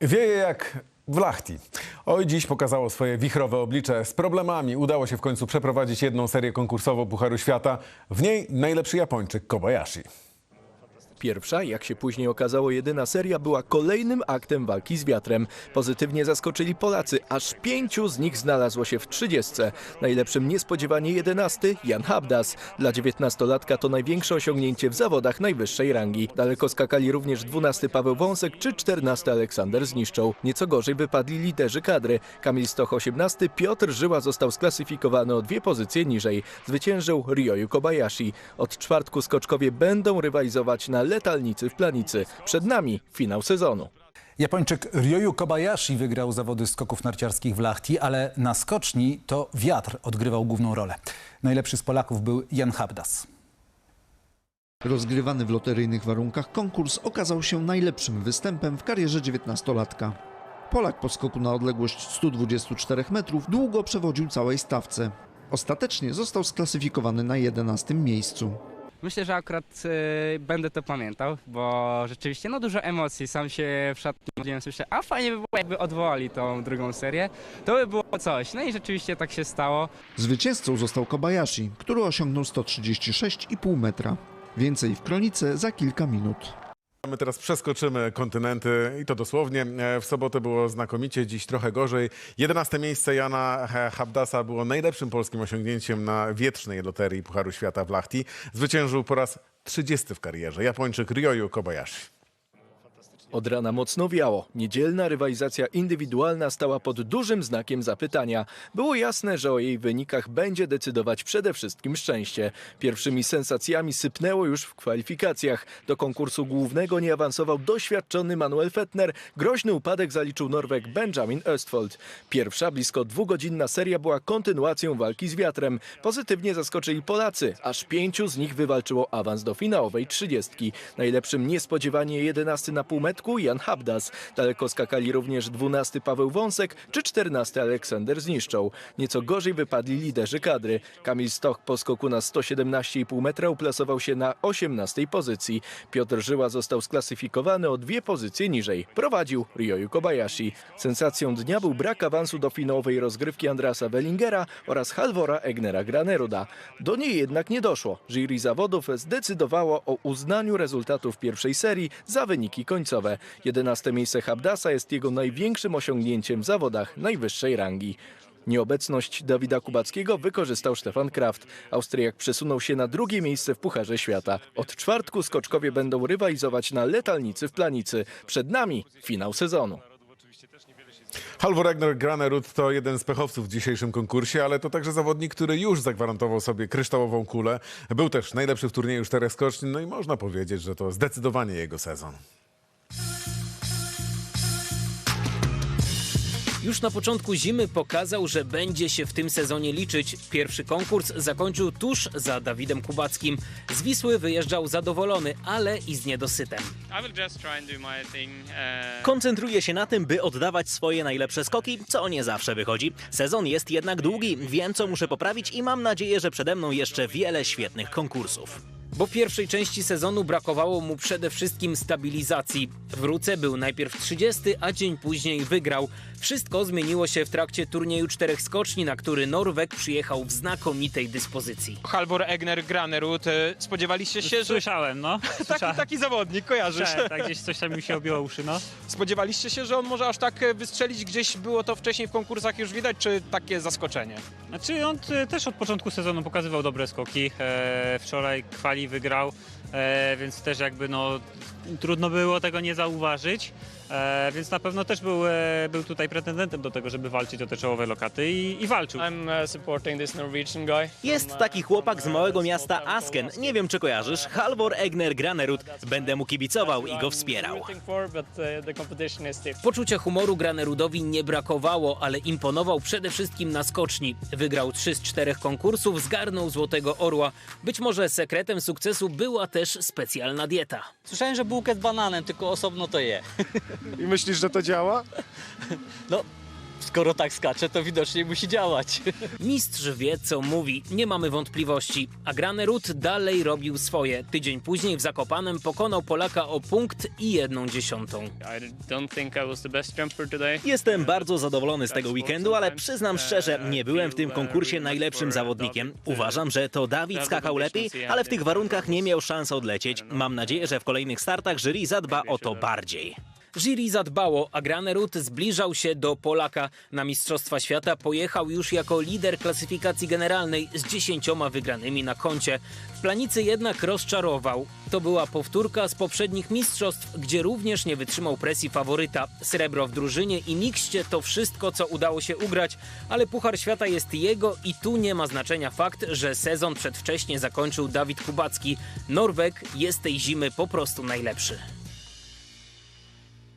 Wieje jak w Lachti. Oj, dziś pokazało swoje wichrowe oblicze. Z problemami udało się w końcu przeprowadzić jedną serię konkursową Pucharu Świata. W niej najlepszy Japończyk Kobayashi. Pierwsza, jak się później okazało, jedyna seria była kolejnym aktem walki z wiatrem. Pozytywnie zaskoczyli Polacy, aż pięciu z nich znalazło się w trzydziestce. Najlepszym niespodziewanie jedenasty Jan Habdas. Dla dziewiętnastolatka to największe osiągnięcie w zawodach najwyższej rangi. Daleko skakali również dwunasty Paweł Wąsek czy czternasty Aleksander Zniszczą. Nieco gorzej wypadli liderzy kadry. Kamil Stoch 18, Piotr Żyła został sklasyfikowany o dwie pozycje niżej. Zwyciężył Ryoyu Kobayashi. Od czwartku skoczkowie będą rywalizować na letalnicy w planicy. Przed nami finał sezonu. Japończyk Ryoyu Kobayashi wygrał zawody skoków narciarskich w Lachti, ale na skoczni to wiatr odgrywał główną rolę. Najlepszy z Polaków był Jan Habdas. Rozgrywany w loteryjnych warunkach konkurs okazał się najlepszym występem w karierze 19-latka. Polak po skoku na odległość 124 metrów długo przewodził całej stawce. Ostatecznie został sklasyfikowany na 11 miejscu. Myślę, że akurat e, będę to pamiętał, bo rzeczywiście no dużo emocji. Sam się w szatni mówiłem, słyszę, a fajnie by było jakby odwołali tą drugą serię. To by było coś. No i rzeczywiście tak się stało. Zwycięzcą został Kobayashi, który osiągnął 136,5 metra. Więcej w kronice za kilka minut. My teraz przeskoczymy kontynenty i to dosłownie. E, W sobotę było znakomicie, dziś trochę gorzej. 11 miejsce Jana He- Habdasa było najlepszym polskim osiągnięciem na wietrznej loterii Pucharu Świata w Lachti. Zwyciężył po raz 30 w karierze Japończyk Ryoyu Kobayashi. Od rana mocno wiało. Niedzielna rywalizacja indywidualna stała pod dużym znakiem zapytania. Było jasne, że o jej wynikach będzie decydować przede wszystkim szczęście. Pierwszymi sensacjami sypnęło już w kwalifikacjach. Do konkursu głównego nie awansował doświadczony Manuel Fettner. Groźny upadek zaliczył Norweg Benjamin Östfold. Pierwsza, blisko dwugodzinna seria była kontynuacją walki z wiatrem. Pozytywnie zaskoczyli Polacy. Aż pięciu z nich wywalczyło awans do finałowej trzydziestki. Najlepszym niespodziewanie jedenasty na półmetku Jan Habdas. Daleko skakali również dwunasty Paweł Wąsek czy czternasty Aleksander Zniszczą. Nieco gorzej wypadli liderzy kadry. Kamil Stoch po skoku na 117,5 metra uplasował się na 18 pozycji. Piotr Żyła został sklasyfikowany o dwie pozycje niżej. Prowadził Ryoyu Kobayashi. Sensacją dnia był brak awansu do finałowej rozgrywki Andrasa Wellingera oraz Halvora Egnera Graneruda. Do niej jednak nie doszło. Jury zawodów zdecydowało o uznaniu rezultatów pierwszej serii za wyniki końcowe. 11 miejsce Habdasa jest jego największym osiągnięciem w zawodach najwyższej rangi. Nieobecność Dawida Kubackiego wykorzystał Stefan Kraft. Austriak przesunął się na drugie miejsce w Pucharze Świata. Od czwartku skoczkowie będą rywalizować na letalnicy w planicy. Przed nami finał sezonu. Halvor Egner Granerud to jeden z pechowców w dzisiejszym konkursie, ale to także zawodnik, który już zagwarantował sobie kryształową kulę. Był też najlepszy w turnieju czterech skoczni, no i można powiedzieć, że to zdecydowanie jego sezon. Już na początku zimy pokazał, że będzie się w tym sezonie liczyć. Pierwszy konkurs zakończył tuż za Dawidem Kubackim. Z Wisły wyjeżdżał zadowolony, ale i z niedosytem. Uh, Koncentruję się na tym, by oddawać swoje najlepsze skoki, co nie zawsze wychodzi. Sezon jest jednak długi, wiem co muszę poprawić i mam nadzieję, że przede mną jeszcze wiele świetnych konkursów. Bo w pierwszej części sezonu brakowało mu przede wszystkim stabilizacji. W Ruce był najpierw 30, a dzień później wygrał. Wszystko zmieniło się w trakcie turnieju czterech skoczni, na który Norweg przyjechał w znakomitej dyspozycji. Halvor Egner Granerud. e, Spodziewaliście się, że Słyszałem, no. taki, taki zawodnik, kojarzysz? Tak, tak, gdzieś coś tam mi się obiło uszy, no. Spodziewaliście się, że on może aż tak e, wystrzelić? Gdzieś było to wcześniej w konkursach już widać, czy takie zaskoczenie? Znaczy on e, też od początku sezonu pokazywał dobre skoki. E, wczoraj kwali wygrał, e, więc też jakby no trudno było tego nie zauważyć. E, więc na pewno też był, e, był tutaj pretendentem do tego, żeby walczyć o te czołowe lokaty i, i walczył. I'm uh, supporting this Norwegian guy. Jest taki chłopak z małego miasta Asken, nie wiem czy kojarzysz, Halvor Egner Granerud. Będę mu kibicował i go wspierał. Poczucia humoru Granerudowi nie brakowało, ale imponował przede wszystkim na skoczni. Wygrał 3 z 4 konkursów, zgarnął Złotego Orła. Być może sekretem sukcesu była też specjalna dieta. Słyszałem, że bułkę z bananem, tylko osobno to je. I myślisz, że to działa? skoro tak skacze, to widocznie musi działać. Mistrz wie, co mówi, nie mamy wątpliwości. A Granerud dalej robił swoje. Tydzień później w Zakopanem pokonał Polaka o punkt i jedną dziesiątą. Jestem bardzo zadowolony z tego weekendu, ale przyznam szczerze, nie byłem w tym konkursie najlepszym zawodnikiem. Uważam, że to Dawid skakał lepiej, ale w tych warunkach nie miał szans odlecieć. Mam nadzieję, że w kolejnych startach jury zadba o to bardziej. Jury zadbało, a Granerud zbliżał się do Polaka. Na Mistrzostwa Świata pojechał już jako lider klasyfikacji generalnej z dziesięcioma wygranymi na koncie. W planicy jednak rozczarował. To była powtórka z poprzednich mistrzostw, gdzie również nie wytrzymał presji faworyta. Srebro w drużynie i mikście to wszystko, co udało się ugrać, ale Puchar Świata jest jego i tu nie ma znaczenia fakt, że sezon przedwcześnie zakończył Dawid Kubacki. Norweg jest tej zimy po prostu najlepszy.